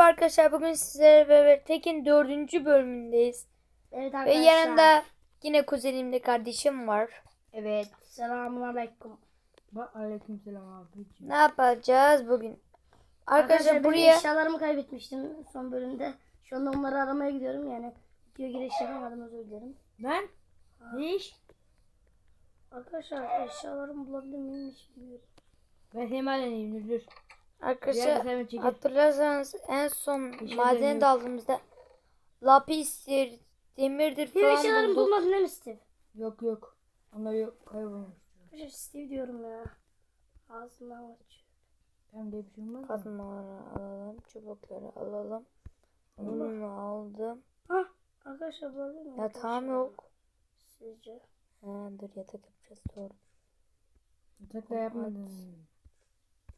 Merhaba arkadaşlar. Bugün sizlere beraber Tekin dördüncü bölümündeyiz. Evet Ve arkadaşlar. yanında yine kuzenimle kardeşim var. Evet. Selamun aleyküm. Bak aleykümselam abicim. Ne yapacağız bugün? Arkadaşlar ben buraya eşyalarımı kaybetmiştim son bölümde. Şu anda onları aramaya gidiyorum yani. Video giriş yapamadım özür dilerim. Ben? Ne iş? Arkadaşlar eşyalarımı bulabilir miyim hiç bilmiyorum. Ben seni madeniyim dur arkadaşlar hatırlarsanız en son İşe madene daldığımızda lapistir, demirdir falan bulduk. bulmadın değil mi Steve? Yok yok. Onlar yok kaybolmuş. Arkadaşlar Steve diyorum ya. Ağzından kaçıyor. Tam diye bir şey olmaz mı? Kazmaları alalım, çubukları alalım. Bunu aldım. Hah arkadaşlar bulabilir miyim? Yatağım yok. Sizce? He, dur yatak yapacağız doğru. Yatak da yapmadın.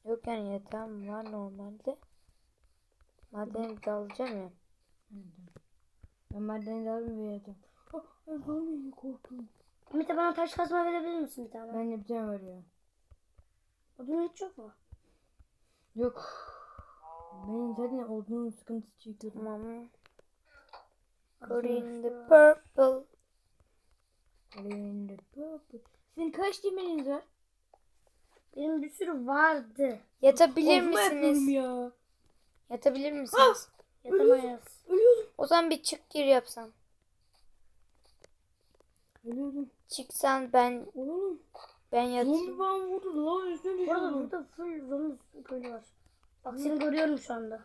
Yok yani yatağım var normalde. Madene dalacağım ya. Ben madeni de alayım ve yatacağım. Oh, ben vallahi korktum. Mete bana taş kazma verebilir misin bir tane? Ben de bir tane var ya. Odun hiç yok mu? Yok. Benim zaten olduğum sıkıntısı çekiyorum. Tamam. Green the purple. Green the purple. Sizin kaç demeniz var? Benim bir sürü vardı. Yatabilir yapıyorum misiniz? ya. Yatabilir misiniz? Yatamayız. Ölüyordum. O zaman bir çık gir yapsan. Ölüyordum. Çıksan ben Oğlum. ben Zombi yatayım. bana vurdu lan üstüne Bu arada düşürdüm. burada full zombi kölü var. Bak seni görüyorum şu anda.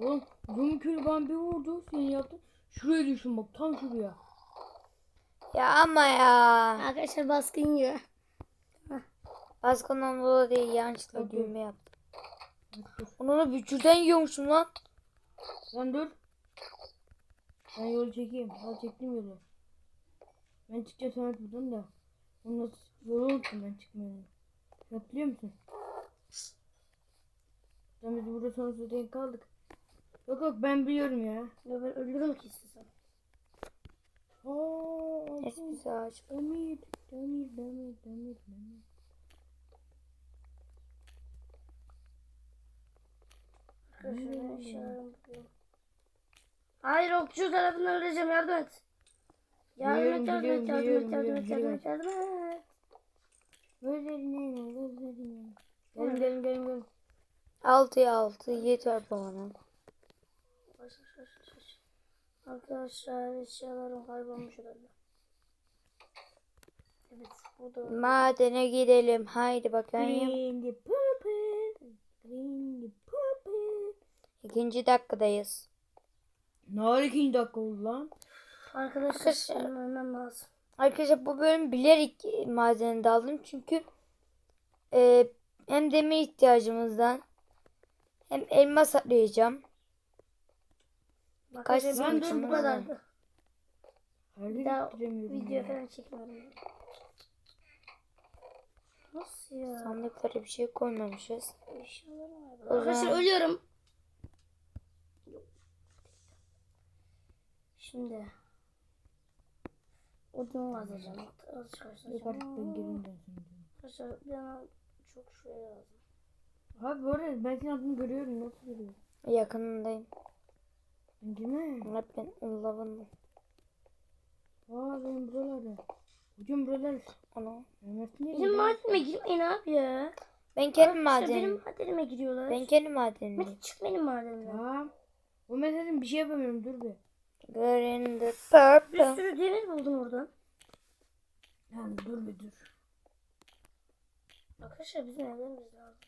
Oğlum zombi külü bana bir vurdu. Seni yaptım. Şuraya düştüm bak tam şuraya. Ya ama ya. Arkadaşlar baskın yiyor. Baskından dolayı değil yanlışlıkla düğme yaptım. Onu bücürden yiyormuşum lan. Sen dur. Ben yolu çekeyim. Al çektim yolu. Ben çıkacağım sonra buradan da. Onu yolu unuttum ben çıkmayı. Hatırlıyor musun? Sen biz burada sonsuza denk kaldık. Yok yok ben biliyorum ya. Ya ben ölürüm ki istesem. Aa, Neyse altın. biz ağaç. Demir, demir, demir, demir, demir. Arkadaşlar ben eşyalarımı buluyorum. Hayır okçu tarafından öleceğim yardım et. Yardım et yardım et yardım et yardım et yardım et yardım et. Gelin gelin gelin gelin. 6'ya 6 yeter bana. Arkadaşlar eşyalarım kaybolmuş herhalde. Evet bu da Madene gidelim. Haydi bakayım. Purple, green the purple. İkinci dakikadayız. Ne ara ikinci dakika oldu lan? Arkadaşlar Arkadaşlar- ölmem lazım. Arkadaşlar bu bölüm bilerek madene daldım çünkü e, hem demir ihtiyacımızdan hem elmas arayacağım. Birkaç Arkadaşlar benim sıkıntımız bu var. Harbi Bir daha bitiremiyorum video ya. falan çekmiyorum. Nasıl ya? Sandıklara bir şey koymamışız. Eşyalarım var. O zaman- Arkadaşlar ölüyorum. Şimdi odun kazacağım. Az Yok artık ben gelin. Arkadaşlar bana çok şey lazım. Abi bu arada ben senin adını görüyorum. Nasıl görüyorum? Yakınındayım. Değil mi? Hep ben lavın Aa benim buralarda. Hocam buralar. onu. Mehmet niye? Benim madenime girmeyin abi ya. Ben kendi Arkadaşlar madenim. Benim madenime giriyorlar. Ben kendi madenimdeyim. Mete çık benim madenimden. Tamam. O mesajın bir şey yapamıyorum dur bir. Green the Bir purple. sürü demir buldum oradan. Lan dur bir dur. Arkadaşlar bizim evlerimiz lazım.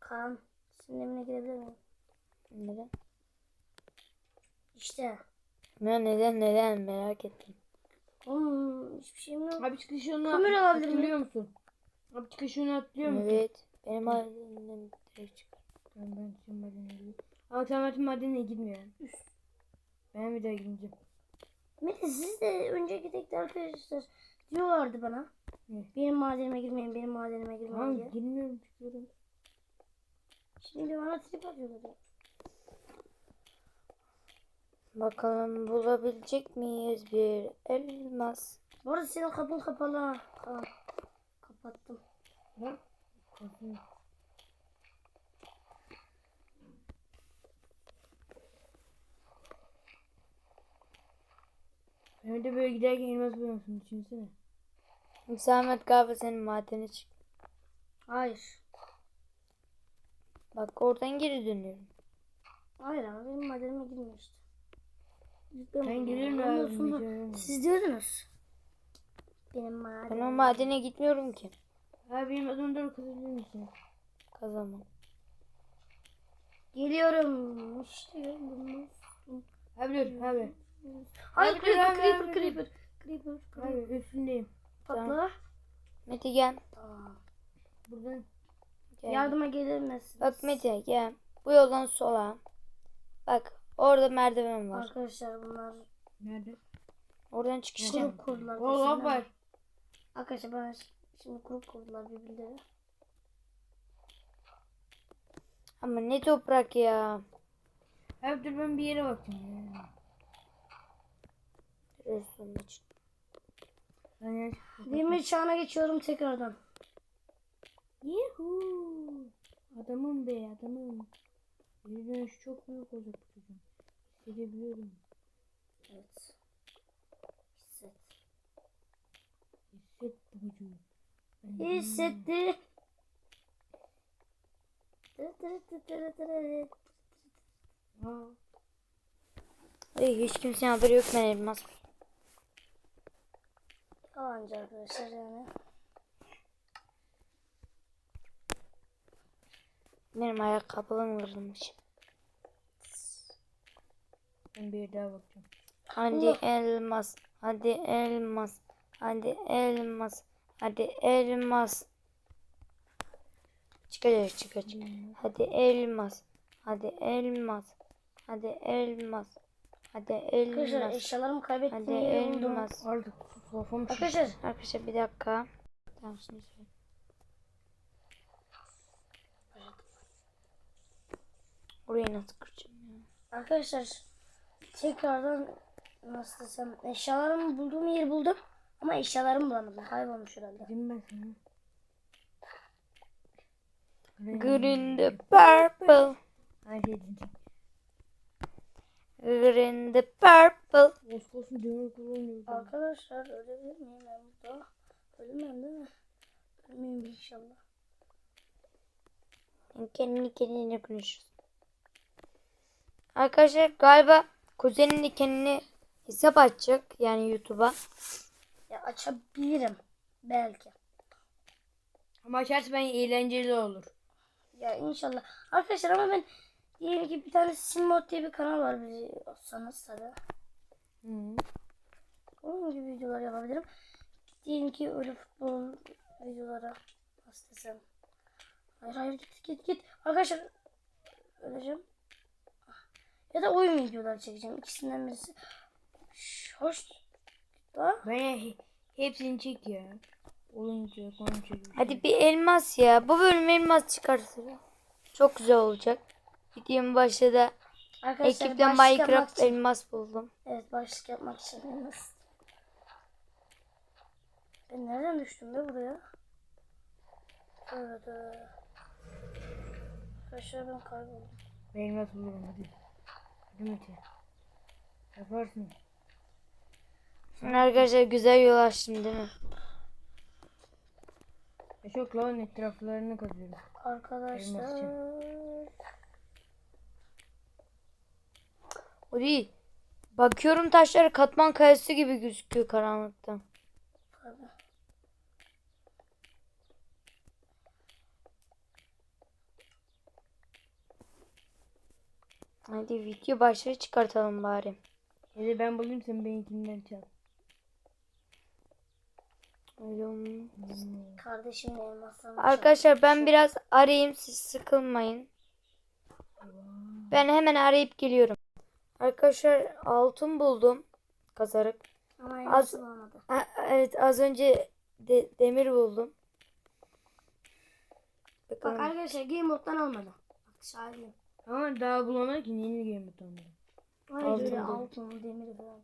Kaan, senin evine girebilir miyim? Neden? İşte. Ya neden neden merak ettim. Oğlum hiçbir şeyim yok. Abi çıkış yolunu Kamera alabilir miyim? hatırlıyor musun? Abi çıkış yolunu hatırlıyor musun? Evet. Benim madenimden direkt çıkar. Tamam ben senin zaten madenine gitmiyor. Ben bir daha gideceğim. Mete siz de önce gidek de arkadaşlar diyorlardı bana. Ne? Benim madenime girmeyin, benim madenime girmeyin Tamam diye. girmiyorum çıkıyorum. Şimdi bana trip atıyorlar. Bakalım bulabilecek miyiz bir elmas? Bu arada senin kapın kapalı ha. Kaan. Kapattım. Lan. Korkuyorum. Önde böyle giderken elmas buluyorsun düşünsene. Hüsamet galiba senin madene çık. Hayır. Bak oradan geri dönüyorum. Hayır ama benim madenime girmiyor işte. Ben sonra mecburen. Siz diyordunuz. Benim Ben o madene gitmiyorum ki. Abi benim adım doğru kazabilir misin? Kazamam. Geliyorum. İşte geldim. Abi dur abi. Hayır creeper creeper creeper. Creeper creeper. üstündeyim. Patla. Mete gel. Buradan. gel. Yardıma gelir misiniz? Bak Mete gel. Bu yoldan sola. Bak orada merdiven var. Arkadaşlar bunlar Nerede? Oradan çıkacağım. grup kurdular. Kesinlikle. var. Arkadaşlar bana şimdi grup kurdular birbirleri. Ama ne toprak ya. Dur ben bir yere bakayım. Resul için. Demir çağına geçiyorum tekrardan. Yuhuu. Adamım be adamım. Geri dönüş çok büyük olacak bu çocuğun. Hissedebiliyorum. Evet. Hisset. Hisset bu çocuğu. Hissetti. Ay, hiç kimsenin haberi yok ben elmas. Yalancı arkadaşlar yani. Benim ayakkabım kırılmış. ben bir daha bakacağım. Hadi elmas. Hadi elmas. Hadi elmas. Hadi elmas. Çıkacak çıkacak. Hadi elmas. Hadi elmas. Hadi elmas. Hadi Arkadaşlar elmas. eşyalarımı kaybettim. Hadi elmas. Artık kafam şişti. Arkadaşlar Arkadaşlar bir dakika. Tamam şimdi söyle. Orayı nasıl kıracağım ya? Arkadaşlar tekrardan nasıl desem eşyalarımı bulduğum yeri buldum. Ama eşyalarımı bulamadım. Kaybolmuş herhalde. Dedim ben sana. Green the purple. Her diyecek. Green the purple. Boş boşun demir kullanıyor. Arkadaşlar ölebilir miyim ben burada? Ölmem değil mi? Ölmeyeyim inşallah. Kendini kendine konuşuyorsun. Arkadaşlar galiba kuzenin de kendine hesap açacak yani YouTube'a. Ya açabilirim. Belki. Ama açarsa ben eğlenceli olur. Ya inşallah. Arkadaşlar ama ben diyelim ki bir tane Simod diye bir kanal var biliyorsanız tabii. Hı. Onun gibi videolar yapabilirim. Diyelim ki öyle futbol videoları nasıl desem. Hayır hayır git git git. Arkadaşlar öleceğim. Ya da oyun videoları çekeceğim. İkisinden birisi. Hoş. Da. Ben he- hepsini çek ya. Konuşuyor. gibi. Hadi bir elmas ya. Bu bölüm elmas çıkartır. Çok güzel olacak. Videonun başında Arkadaşlar yapmak Minecraft için. elmas buldum. Evet başlık yapmak için. yalnız. Ben nereden düştüm be buraya? Evet. evet. Arkadaşlar ben kayboldum. Ben nasıl bulurum hadi. Hadi Mete. Yaparsın. Arkadaşlar güzel yol açtım değil mi? Ya çok lavın etraflarını kazıyorum. Arkadaşlar. O değil. Bakıyorum taşlar katman kayası gibi gözüküyor karanlıktan. Tabii. Hadi video başlığı çıkartalım bari. Hadi ben bulayım sen benimkinden çal. Mi? Kardeşimle elmaslarını Arkadaşlar ben biraz arayayım siz sıkılmayın. Ben hemen arayıp geliyorum. Arkadaşlar altın buldum. Kazarak. Ama Az- bulamadı. Ha, evet az önce de- demir buldum. Bak Bakalım. arkadaşlar game moddan almadı. Bak şahidim. Ama daha bulamadık ki yeni game. Hayır Altın öyle buldum. altın, demiri falan.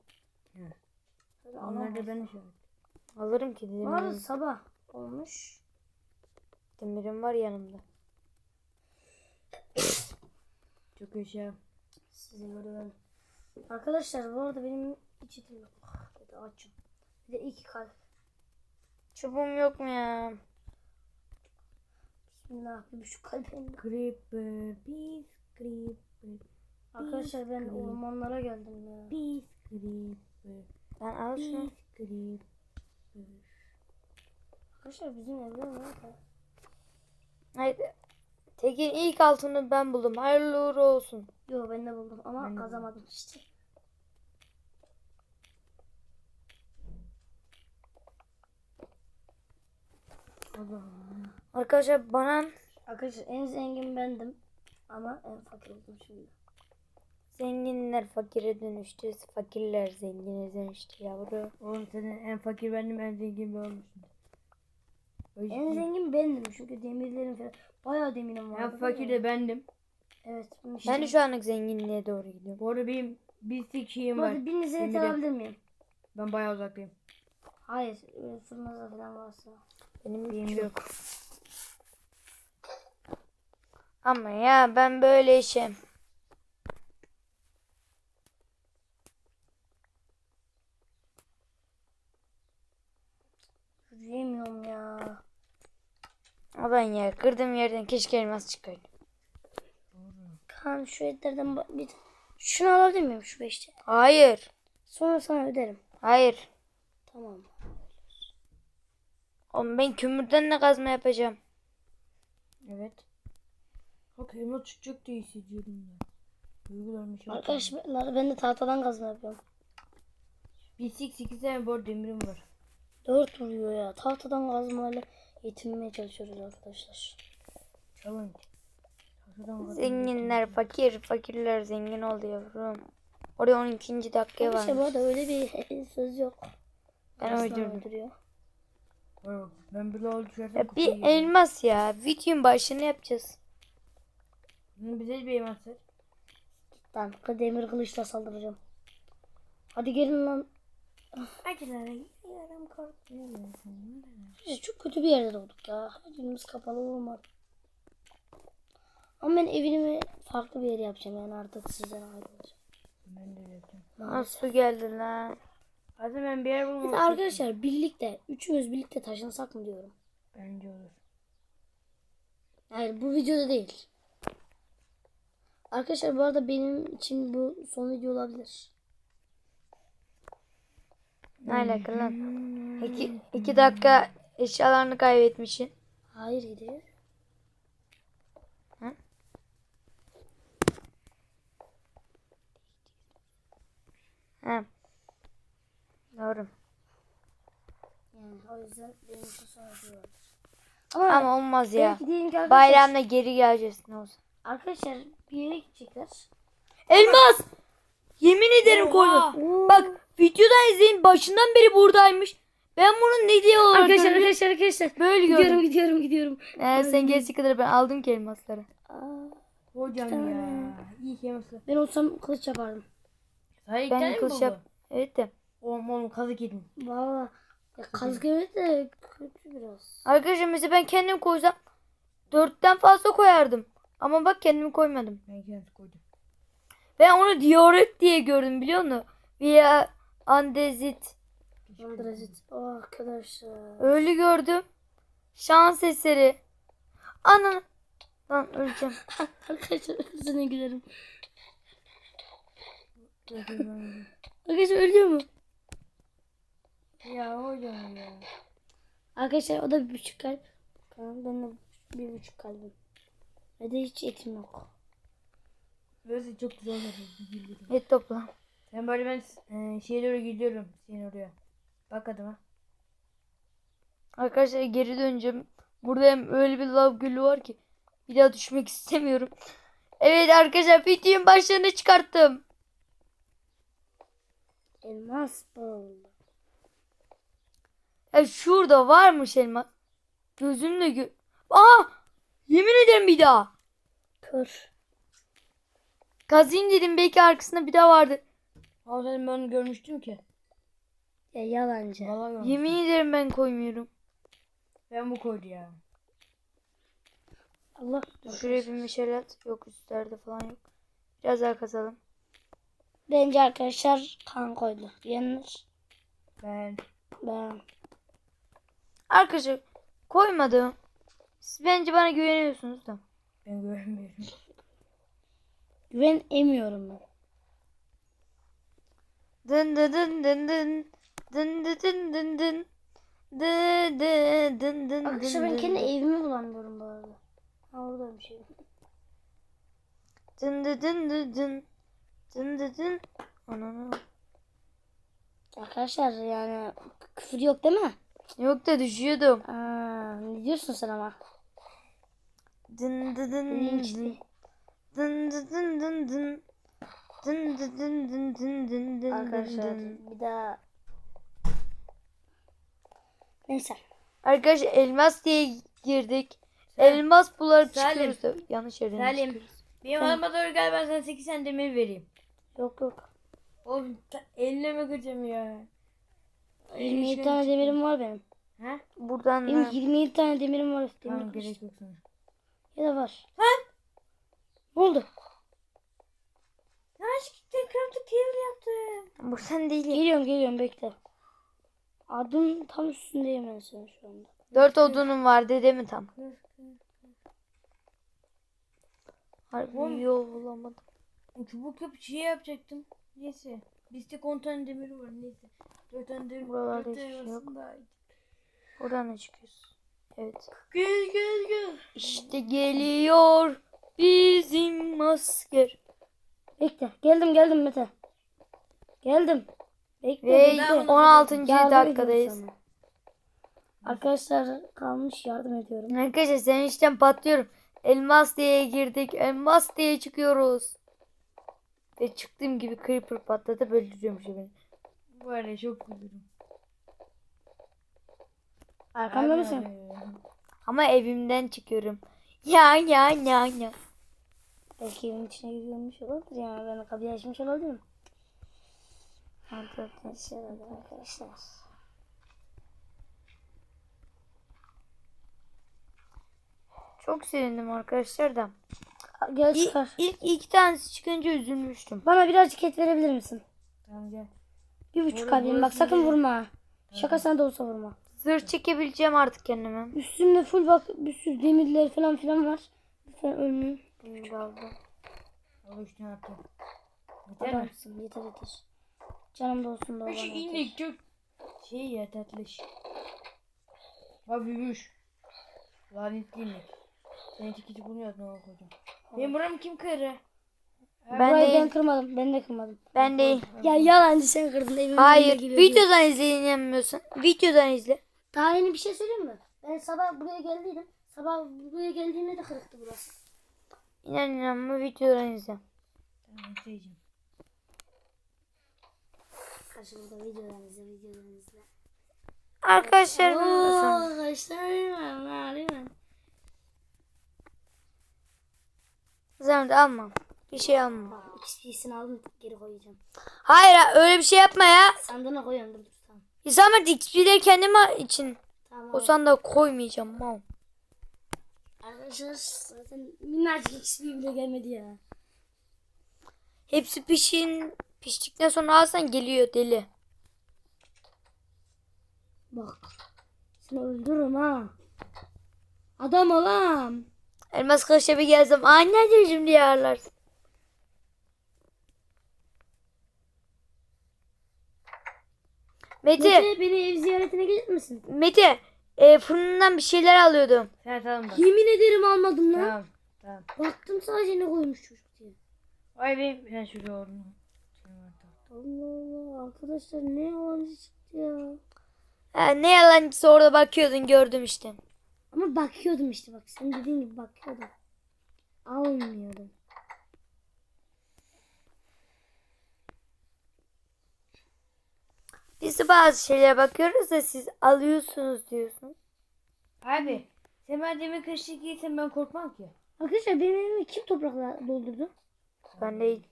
Onlar da ben işaret. Alırım ki arada demirim. sabah olmuş. Demirim var yanımda. Çok yaşa. Sizi görüyorum. Arkadaşlar bu arada benim içitim yok. de açım. Bir de iki kalp. Çubuğum yok mu ya? Bismillah bir şu kalbim. Creeper, peace creeper, Arkadaşlar ben Creeper. ormanlara geldim ya. peace creeper, Ben al şunu. creeper. Arkadaşlar bizim evler nerede? Haydi. Tekin ilk altını ben buldum. Hayırlı uğurlu olsun. Yo ben de buldum ama Ben de kazamadım işte. Allah'ım. Arkadaşlar bana Arkadaşlar en zengin bendim. Ama en fakir oldum şimdi. zenginler fakire dönüştü. Fakirler zengine dönüştü yavru. Oğlum senin en fakir bendim en zengin ben olmuşsun. Öyle En zengin bendim çünkü demirlerim falan. Bayağı demirim vardı. En fakir de bendim. Evet. Ben de şu anlık zenginliğe doğru gidiyorum. Bu arada benim bir tek şeyim Bu var. arada birinize alabilir miyim? Ben bayağı uzaktayım. Hayır. Öyle fırnaza falan varsa. Benim Benim hiç yok. yok. Ama ya ben böyle işim. Yürüyemiyorum ya. Aman ya kırdığım yerden keşke elmas çıkaydı. Kan şu etlerden bir şunu alabilir miyim şu beşte? Hayır. Sonra sana öderim. Hayır. Tamam. Oğlum ben kömürden ne kazma yapacağım? Evet. Bak elma çıkacak diye hissediyorum ya. Duygularmış. Arkadaşlar ben de tahtadan kazma yapıyorum. Bir sik sekiz tane bu arada demirim var. Dört vuruyor ya. Tahtadan kazmayla yetinmeye çalışıyoruz arkadaşlar. Challenge. Zenginler fakir, fakirler zengin oldu yavrum. Oraya 12. dakikaya Arkadaşlar bu var. arada öyle bir söz yok. Ben. Var bak, Ben lol düşersem Ya bir elmas ya. Videonun başını yapacağız. Bunu bize bir elmas ver. Ben demir kılıçla saldıracağım. Hadi gelin lan. Acılara yarım korkmuyorum. Biz çok kötü bir yerde doğduk ya. Her yerimiz kapalı olmadı. Ama ben evimi farklı bir yere yapacağım yani artık sizden ayrılacağım. Ben de yapacağım. Aa, su geldi lan. Hadi ben bir yer bulmam. arkadaşlar birlikte, üçümüz birlikte taşınsak mı diyorum. Bence olur. Hayır bu videoda değil. Arkadaşlar bu arada benim için bu son video olabilir. Ne alaka lan? İki, iki dakika eşyalarını kaybetmişsin. Hayır gidiyor. He. Doğru. Yani o yüzden benim son video olabilir. Ama, Ama olmaz ya. Bayramda geri geleceğiz ne olsun. arkadaşlar bir yere gidecekler. Elmas! Yemin ederim koydum. Bak videodan izleyin başından beri buradaymış. Ben bunu ne diye olarak Arkadaşlar gördüm? arkadaşlar arkadaşlar. Böyle Gidiyorum gördüm. gidiyorum gidiyorum. Ee, sen gerisi kadar ben aldım ki elmasları. Aa, Hocam ya. İyi ki elmaslar. ben olsam kılıç yapardım. Hayır Ben kılıç yap. Evet de. Oğlum oğlum kazık yedim. Valla. Ya kazık evet de kötü biraz. Arkadaşlar mesela ben kendim koysam dörtten fazla koyardım. Ama bak kendimi koymadım. Ben kendisi koydum. Ben onu diorit diye gördüm biliyor musun? Via andezit. Andrazit. Oh arkadaşlar. Öyle gördüm. Şans eseri. Ananı. Lan öleceğim. arkadaşlar hepsine gülerim. Arkadaşlar ölüyor mu? ya hocam ya. Arkadaşlar o da bir buçuk kalp. Tamam ben de bir buçuk kalbim. Ve de hiç etim yok. Burası çok güzel. Et topla. Sen böyle ben e, şeye doğru gidiyorum. Senin oraya. Bak adıma. Arkadaşlar geri döneceğim. Burada hem öyle bir lav gölü var ki. Bir daha düşmek istemiyorum. Evet arkadaşlar videonun başlarını çıkarttım. Elmas buldu. Ya şurada varmış elmas. Gözümle gö... Aa! Yemin ederim bir daha. Kör. Kazayım dedim belki arkasında bir daha vardı. Ama zaten ben onu görmüştüm ki. Ya yalancı. Vallahi görmüştüm. Yemin ederim ben koymuyorum. Ben bu koydu ya. Allah. Şuraya bir meşale at. Yok üstlerde falan yok. Biraz daha kazalım. Bence arkadaşlar kan koydu. Diyenler. Ben. Ben. Arkadaşlar koymadım. Siz bence bana güveniyorsunuz da. Ben görmüyorum. Güven emiyorum ben. Dın dı dın dın dın. Dın dı dın dın dın. Dı dı dın dın dın ben dın kendi dın. evimi bulamıyorum bu arada. Ha orada bir şey. Dın dı dın dı dın. Dın dı dın. Ananı. Arkadaşlar yani küfür yok değil mi? Yok da düşüyordum. Aa, ne diyorsun sen ama? Dın dı dın Linç dın. de. Dın dı dın dın dın. Dın dı dın dın dın dın dın Arkadaşlar dın. bir daha Neyse. Arkadaşlar elmas diye girdik. Elmas bularıp Salim. çıkıyoruz yanlış yerden Salim. çıkıyoruz. Benim adıma doğru ben sana 8 tane demir vereyim. Yok yok. Oğlum eline mi kıracağım ya? 27 Şey tane demirim var benim. Ha? Buradan Benim da- 27 tane demirim var. Demir Tamam gerek yok sana. Ya da var. Ne oldu? Aşkım crafting table yaptım. Bu sen değil. Geliyorum geliyorum bekle. Adım tam üstündeyim ben senin şu anda. Dört odunum var dedi mi tam? Harbi yol bulamadım. Çubuk yapıp şey yapacaktım. Neyse. Bizde 10 tane demir var neyse. 4 tane demir Buralarda hiçbir şey yok. Oradan da çıkıyoruz. Evet. Gel gel gel. İşte geliyor bizim asker. Bekle. Geldim geldim Mete. Geldim. Bekle. Ve bekle. 16. Yardım dakikadayız. Arkadaşlar kalmış yardım ediyorum. Arkadaşlar senin işten patlıyorum. Elmas diye girdik. Elmas diye çıkıyoruz. Ve çıktığım gibi creeper patladı öldürüyormuş beni. Bu arada çok güzelim. Arkamda mısın? Ama evimden çıkıyorum. Ya ya ya ya. Belki evin içine girmiş olabilir yani. Ben kapıyı açmış olabilirim. Şöyle arkadaşlar. Çok sevindim arkadaşlar da. Gel İlk, çıkar. ilk iki tanesi çıkınca üzülmüştüm. Bana birazcık et verebilir misin? Tamam gel. Bir buçuk alayım bak sakın vurma. Şaka sen de olsa vurma. Zırh çekebileceğim artık kendime. Üstümde full bak bir sürü demirler falan filan var. Lütfen aldı. Al üç tane attım. Yeter mi? Adamsın yeter yeter. Canım da olsun da olan yeter. inek çok şey ya tatlış. Ha büyümüş. Lanetli inek. Seninki küçük bunu yaz ne olur hocam. Benim buramı kim kırı? Ben Burayı ben değil. kırmadım. Ben de kırmadım. Ben değil. Ya yalancı sen kırdın evime. Hayır. Videodan izleyemiyorsun. Videodan izle. Daha yeni bir şey söyleyeyim mi? Ben sabah buraya geldiydim. Sabah buraya geldiğimde de kırıktı burası. İnan inanma videodan izle. Tamam izleyeceğim. Karşımda videodan izle videodan izle. Arkadaşlar arkadaşlar ha bilmem. Zahmet alma. Bir şey alma. Bak XP'sini aldım geri koyacağım. Hayır ha, öyle bir şey yapma ya. Sandığına koyuyorum dur tamam. Zahmet XP'leri kendim için. Tamam. O sandığa koymayacağım mal. Arkadaşlar zaten minnacık XP bile gelmedi ya. Hepsi pişin piştikten sonra alsan geliyor deli. Bak. Seni öldürürüm ha. Adam olam. Elmas kılıçla bir gelsem anneciğim şimdi yarlarsın. Mete, Mete beni ev ziyaretine gelir misin? Mete, e, fırından bir şeyler alıyordum. Sen tamam bak. Yemin ederim almadım lan. Tamam. Tamam. Baktım sadece ne koymuş çocuk diye. Ay benim sen şuraya oğlum. Şey var, tamam. Allah Allah arkadaşlar ne yalancı çıktı ya. Ha, ne yalancısı orada bakıyordun gördüm işte. Ama bakıyordum işte bak sen dediğin gibi bakıyordum. Almıyordum. Biz de bazı şeylere bakıyoruz da siz alıyorsunuz diyorsun. Abi sen ben demir kaşık giysen ben korkmam ki. Arkadaşlar benim evimi kim toprakla doldurdu? Ben değil.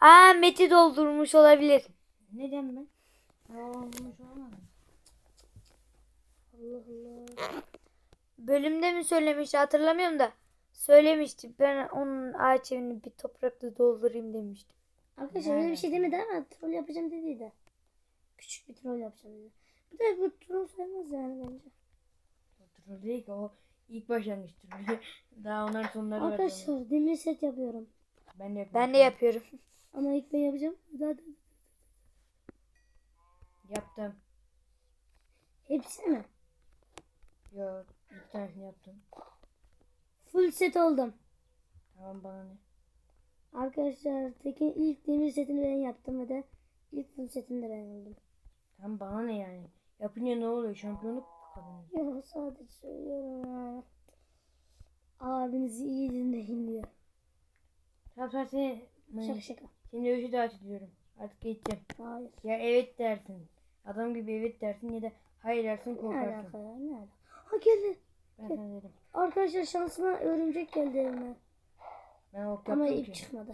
Aa Mete doldurmuş olabilir. Neden ben? Olmuş olmaz mı? Allah Allah. Bölümde mi söylemişti hatırlamıyorum da. Söylemişti. Ben onun ağaç evini bir toprakla doldurayım demiştim. Arkadaşlar öyle bir şey demedi ama troll yapacağım dediydi. Küçük bir troll yapacağım. yine. Bir de bu troll sayılmaz yani bence. Troll değil ki o ilk başlangıçtır. Daha onların sonları var. Arkadaşlar demir set yapıyorum. Ben de yapıyorum. Ben de yapıyorum. Ama ilk ben yapacağım. Da Yaptım. hepsi mi? Yok. İlk tanesini yaptım. Full set oldum. Tamam bana ne? Arkadaşlar Tekin ilk demir setini ben yaptım ve de ilk full setini de ben oldum. Tamam bana ne yani? Yapınca ne oluyor? Şampiyonluk kazanıyor. Ya sadece söylüyorum ya. Abinizi iyi dinleyin diyor. Tamam sen seni, Şaka şaka. seni dövüşü davet ediyorum. Artık geçeceğim. Hayır. Ya evet dersin. Adam gibi evet dersin ya da hayır dersin Ne korkarsın. alaka ya? Ne alaka? Ha geldi. Ben sana dedim. Arkadaşlar şansıma örümcek geldi elime. Ben ok Ama ip ki. çıkmadı.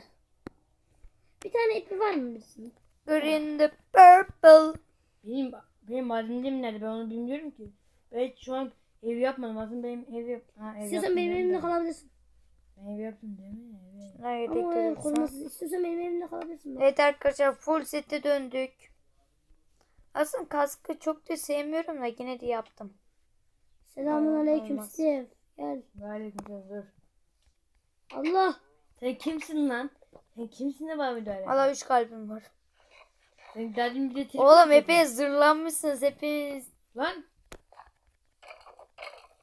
Bir tane ipi var mı birisinin? Green the purple. Benim benim madenlerim nerede ben onu bilmiyorum ki. Ben şu an ev yapmadım. Aslında benim ev yap. Ha, ev İstiyorsan benim evimde de. kalabilirsin. Ben ev yaptım değil mi? Evet. Nerede Ama ev bekliyorsun? korumasız. İstiyorsan benim evimde kalabilirsin. Evet arkadaşlar full sete döndük. Aslında kaskı çok da sevmiyorum da yine de yaptım. Selamun aleyküm olmaz. Steve. Gel. Aleykümselam dur. Allah. Sen kimsin lan? Sen kimsin de bana müdahale? Valla 3 kalbim var. Sen derdin bir de trip Oğlum hepiniz zırlanmışsınız hepiniz. Lan.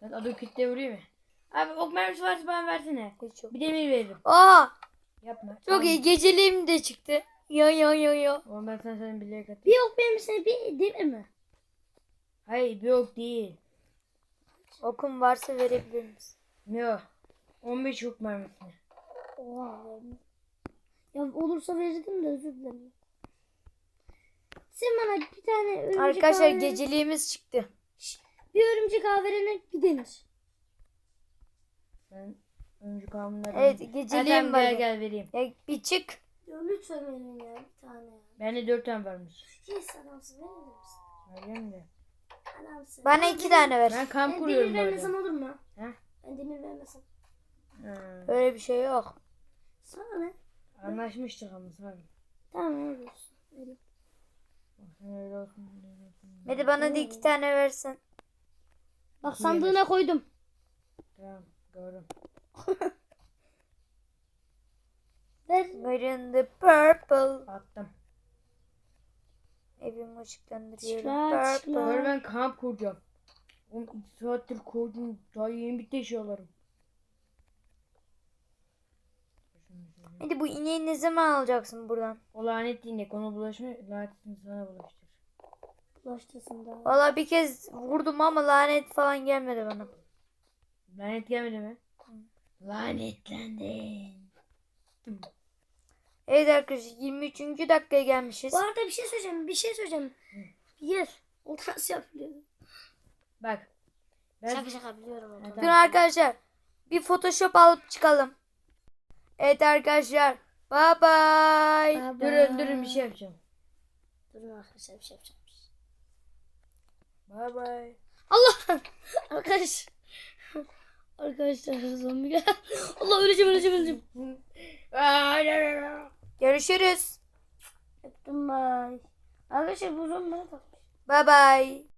Ben adı kütle vurayım mı? Abi ok mermisi varsa bana versene. Hiç yok. Bir demir veririm. Aa Yapma. çok iyi geceliğim de çıktı. Ya ya ya ya. Oğlum ben sana senin bilerek atayım. Bir yok benim sana bir demir mi? Hayır bir ok değil. Okum varsa verebilir misin? Yok. 15 ok mermisini. Oha. Ya olursa verirdim de özür dilerim. Sen bana bir tane örümcek Arkadaşlar verin. geceliğimiz çıktı. Bir örümcek ağı verene bir demir. Ben öncü kanunları... Evet geceliğim gel var. gel vereyim. Ya bir çık. Ya lütfen verin ya bir tane ya. Bende 4 tane varmış. Yes adamsın verir misin? Söyleyeyim de. Adamsın. Bana iki tane ver. Ben kamp Ben kuruyorum demir bu vermesem olur mu? He? Ben demir vermesem. Ha. Öyle bir şey yok. Sana ne? Anlaşmıştık ama sonra. Tamam öyle olsun. Vereyim. Hadi bana da iki tane versen. Bak sandığına koydum. Tamam gördüm. Ver. Green the purple. Attım. Evimi ışıklandırıyorum. Çıkar, Purple. çıkar. Böyle ben kamp kuracağım. Oğlum 2 saattir kurdum. Daha yeni bitti eşyalarım. Hadi bu ineği ne zaman alacaksın buradan? O lanet inek ona bulaşma. Lanetini sana bulaştır. Bulaştırsın daha. Valla bir kez vurdum ama lanet falan gelmedi bana. Lanet gelmedi mi? Lanetlendin. Evet arkadaşlar 23. dakikaya gelmişiz. Bu arada bir şey söyleyeceğim. Bir şey söyleyeceğim. Yer. O nasıl yapılıyor? Bak. Ben Şaka şaka biliyorum onu. Dur arkadaşlar bir photoshop alıp çıkalım. Evet arkadaşlar. Bye bye. Bye durun bye. durun bir şey yapacağım. Durun arkadaşlar bir şey yapacağım. Bye bye. Allah! Arkadaş. Arkadaşlar zombi gel. Allah öleceğim öleceğim öleceğim. Görüşürüz. Öptüm bay. Arkadaşlar bu zombi bana. Bye bye.